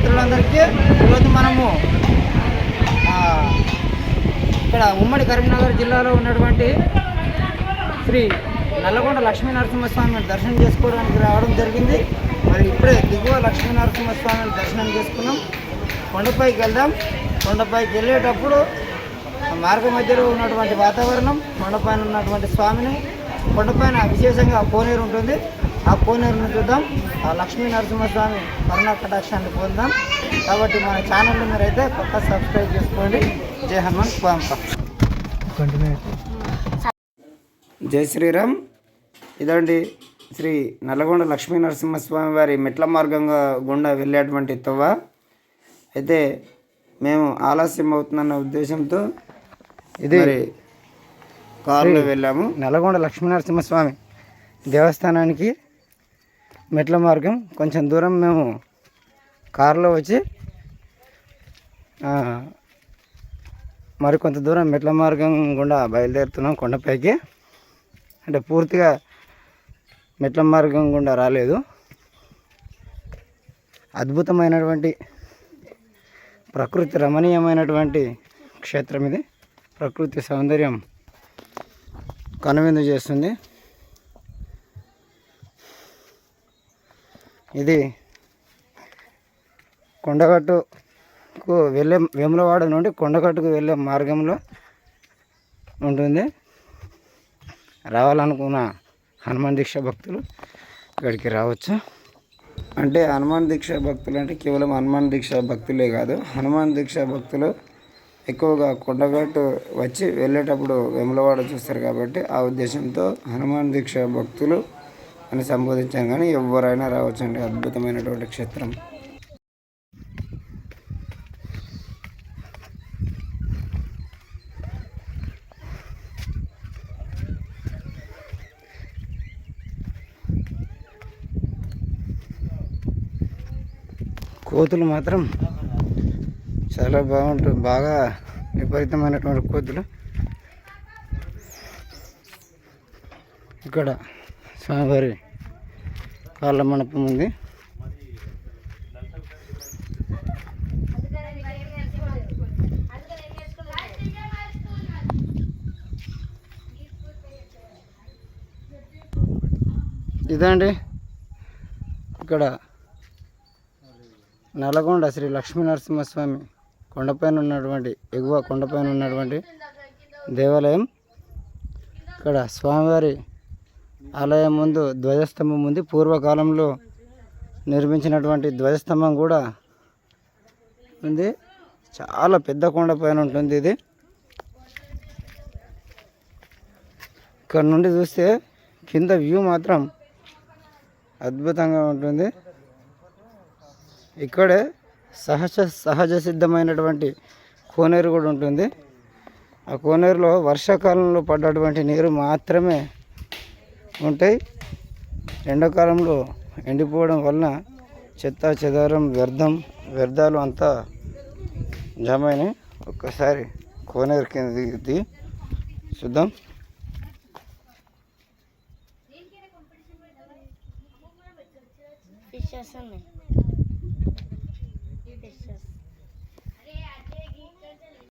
మిత్రులందరికీ ఈరోజు మనము ఇక్కడ ఉమ్మడి కరీంనగర్ జిల్లాలో ఉన్నటువంటి శ్రీ నల్లగొండ లక్ష్మీ నరసింహస్వామిని దర్శనం చేసుకోవడానికి రావడం జరిగింది. మరి ఇప్పుడే దిగువ లక్ష్మీ నరసింహస్వామిని దర్శనం చేసుకున్నాం. కొండపైకి వెళ్దాం. కొండపైకి వెళ్ళేటప్పుడు ఆ మార్గ మధ్యలో ఉన్నటువంటి వాతావరణం కొండపైన ఉన్నటువంటి స్వామిని కొండపైన విశేషంగా కోనేరు ఉంటుంది. ఆ కోనేరును చూద్దాం. ఆ లక్ష్మీ నరసింహస్వామి కరుణా కటాక్షాన్ని పొందాం. కాబట్టి మన ఛానల్ని మీరైతే కొత్త సబ్స్క్రైబ్ చేసుకోండి. జై హనుమాన్ స్వామి జై శ్రీరామ్. ఇదండి శ్రీ నల్లగొండ లక్ష్మీ నరసింహస్వామి వారి మెట్ల మార్గంగా గుండా వెళ్ళేటువంటి తవ్వ. అయితే మేము ఆలస్యం అవుతుందన్న ఉద్దేశంతో ఇది కారులో వెళ్ళాము. నల్లగొండ లక్ష్మీ నరసింహస్వామి దేవస్థానానికి మెట్ల మార్గం. కొంచెం దూరం మేము కారులో వచ్చి మరి మరికొంత దూరం మెట్ల మార్గం గుండా బయలుదేరుతున్నాం కొండపైకి. అంటే పూర్తిగా మెట్ల మార్గం గుండా రాలేదు. అద్భుతమైనటువంటి ప్రకృతి రమణీయమైనటువంటి క్షేత్రం ఇది. ప్రకృతి సౌందర్యం కనువిందు చేస్తుంది. ఇది కొండగట్టుకు వెళ్ళే వేములవాడ నుండి కొండగట్టుకు వెళ్ళే మార్గంలో ఉంటుంది. రావాలనుకున్న హనుమాన్ దీక్ష భక్తులు ఇక్కడికి రావచ్చు. అంటే హనుమాన్ దీక్ష భక్తులు అంటే కేవలం హనుమాన్ దీక్ష భక్తులే కాదు. హనుమాన్ దీక్ష భక్తులు ఎక్కువగా కొండగట్టు వచ్చి వెళ్ళేటప్పుడు వెములవాడ చూస్తారు కాబట్టి ఆ ఉద్దేశంతో హనుమాన్ దీక్ష భక్తులు అని సంబోధించాను కానీ ఎవరైనా రావచ్చు అండి అద్భుతమైనటువంటి క్షేత్రం. కోతులు మాత్రం చాలా బాగుంటుంది బాగా విపరీతమైనటువంటి కోతులు. ఇక్కడ స్వామివారి కాళ్ళ మండపం ఉంది. ఇదండి ఇక్కడ నల్లగొండ శ్రీ లక్ష్మీ నరసింహస్వామి కొండపైన ఉన్నటువంటి ఎగువ కొండపైన ఉన్నటువంటి దేవాలయం. ఇక్కడ స్వామివారి ఆలయం ముందు ధ్వజస్తంభం ఉంది. పూర్వకాలంలో నిర్మించినటువంటి ధ్వజస్తంభం కూడా ఉంది. చాలా పెద్ద కొండపైన ఉంటుంది ఇది. ఇక్కడ నుండి చూస్తే కింద వ్యూ మాత్రం అద్భుతంగా ఉంటుంది. ఇక్కడే సహజ సహజ సిద్ధమైనటువంటి కోనేరు కూడా ఉంటుంది. ఆ కోనేరులో వర్షాకాలంలో పడ్డటువంటి నీరు మాత్రమే ఉంటాయి. ఎండాకాలంలో ఎండిపోవడం వలన చెత్త చెదారం వ్యర్థం వ్యర్థాలు అంతా జమైన ఒక్కసారి కోనేరు కింద చూద్దాం.